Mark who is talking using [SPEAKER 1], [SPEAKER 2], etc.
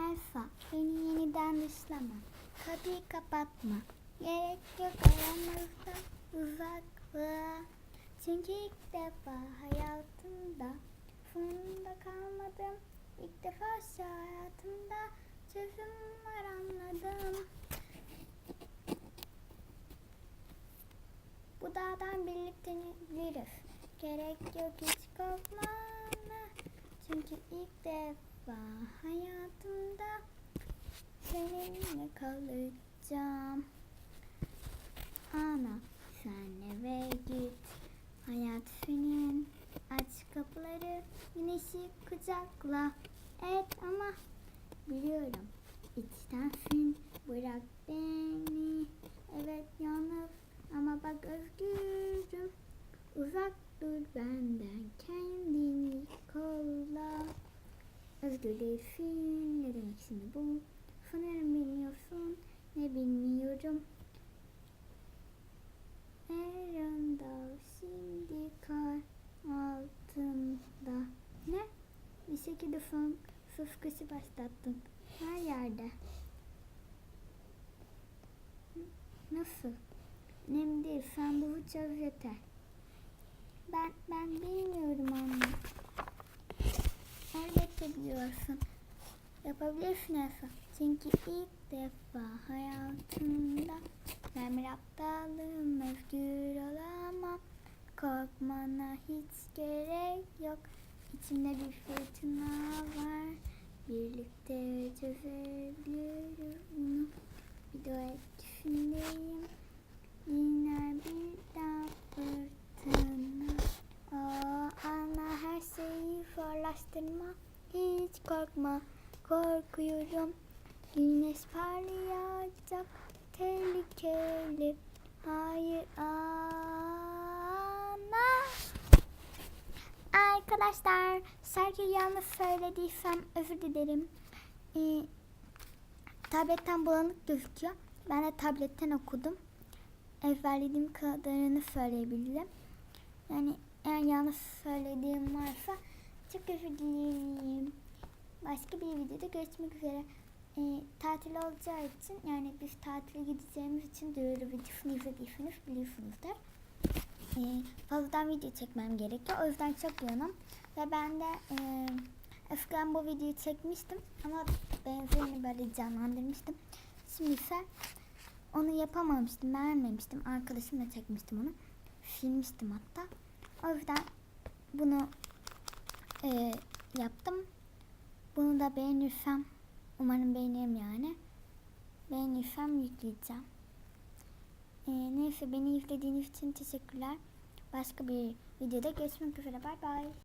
[SPEAKER 1] Elfa beni yeniden dışlama. Kapıyı kapatma. Gerek yok aramızda uzaklığa. Çünkü ilk defa hayatımda sonunda kalmadım. İlk defa şu hayatımda çözüm var anladım. Bu dağdan birlikte ineriz. Gerek yok hiç korkmana. Çünkü ilk defa hayatımda seninle kalacağım. Ana sen eve git. Hayat senin. Aç kapıları. Güneşi kucakla. Evet ama biliyorum. İçtensin. Bırak beni. Evet yalnız ama bak özgürüm. Uzak dur benden kendini kolla. Özgür değilsin. Ne demek şimdi bu? Sanırım bilmiyorsun. Ne bilmiyorum. Yarında şimdi kar altında. Ne? Bir şekilde son sıskısı başlattım. Her yerde. Nasıl? Önemli değil. Sen bunu çöz yeter. Ben, ben bilmiyorum anne. Elbette biliyorsun. Yapabilirsin Elsa. Çünkü ilk defa hayatımda ben bir aptalım, özgür olamam. Korkmana hiç gerek yok. İçimde bir fırtına var. Birlikte çözebiliriz bunu. Bir de etkisindeyim. Yine birden fırtına. Aa, anla her şeyi zorlaştırma. Hiç korkma, korkuyorum. Güneş parlayacak, tehlikeli. Hayır ana. Arkadaşlar, şarkıyı yanlış söylediysem özür dilerim. Ee, tabletten bulanık gözüküyor. Ben de tabletten okudum. Ezberlediğim kadarını söyleyebilirim. Yani eğer yanlış söylediğim varsa çok özür dilerim. Başka bir videoda görüşmek üzere. Ee, tatil olacağı için yani biz tatile gideceğimiz için duyuru videosunu izlediyseniz biliyorsunuzdur. Ee, fazladan video çekmem gerekiyor. O yüzden çok yoğunum. Ve ben de e, eskiden bu videoyu çekmiştim ama benzerini böyle canlandırmıştım. Şimdi ise onu yapamamıştım, beğenmemiştim. Arkadaşımla çekmiştim onu. Silmiştim hatta. O yüzden bunu e, yaptım. Bunu da beğenirsem, umarım beğenirim yani. Beğenirsem yükleyeceğim. E, neyse beni izlediğiniz için teşekkürler. Başka bir videoda görüşmek üzere. Bay bay.